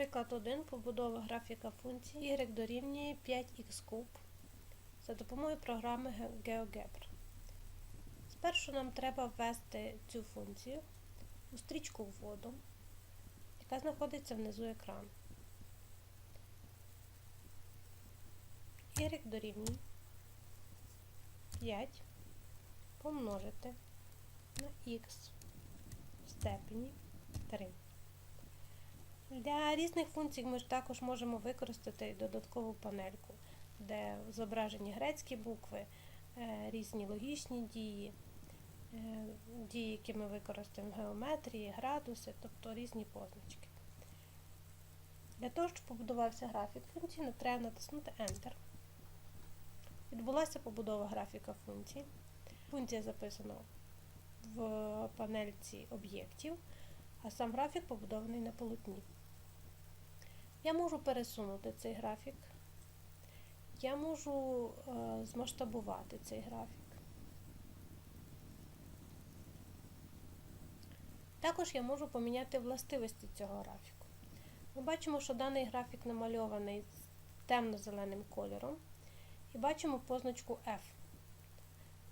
Приклад 1. Побудова графіка функції y дорівнює 5х куб за допомогою програми Ge- GeoGebra. Спершу нам треба ввести цю функцію у стрічку вводу, яка знаходиться внизу екрану. y дорівнює 5 помножити на х в степені 3. Для різних функцій ми ж також можемо використати додаткову панельку, де зображені грецькі букви, е, різні логічні дії, е, дії, які ми використаємо в геометрії, градуси, тобто різні позначки. Для того, щоб побудувався графік функції, треба натиснути Enter. Відбулася побудова графіка функції. Функція записана в панельці об'єктів, а сам графік побудований на полотні. Я можу пересунути цей графік. Я можу е, змасштабувати цей графік. Також я можу поміняти властивості цього графіку. Ми бачимо, що даний графік намальований темно-зеленим кольором і бачимо позначку F.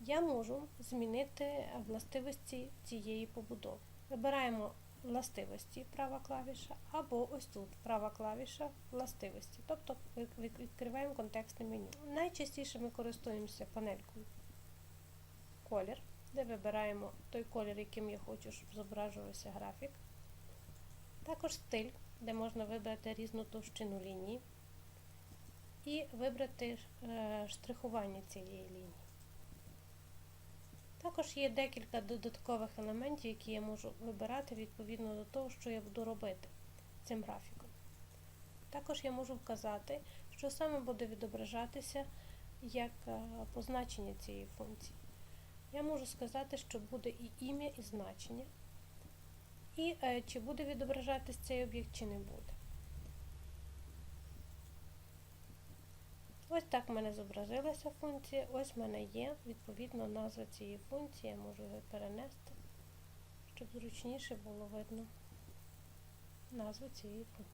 Я можу змінити властивості цієї побудови. Вибираємо властивості права клавіша, або ось тут права клавіша властивості. Тобто відкриваємо контекстне меню. Найчастіше ми користуємося панелькою колір, де вибираємо той колір, яким я хочу, щоб зображувався графік. Також стиль, де можна вибрати різну товщину лінії і вибрати е, штрихування цієї лінії. Також є декілька додаткових елементів, які я можу вибирати відповідно до того, що я буду робити цим графіком. Також я можу вказати, що саме буде відображатися як е, позначення цієї функції. Я можу сказати, що буде і ім'я, і значення, і е, чи буде відображатись цей об'єкт, чи не буде. Ось так в мене зобразилася функція, ось в мене є відповідно назва цієї функції, я можу його перенести, щоб зручніше було видно назву цієї функції.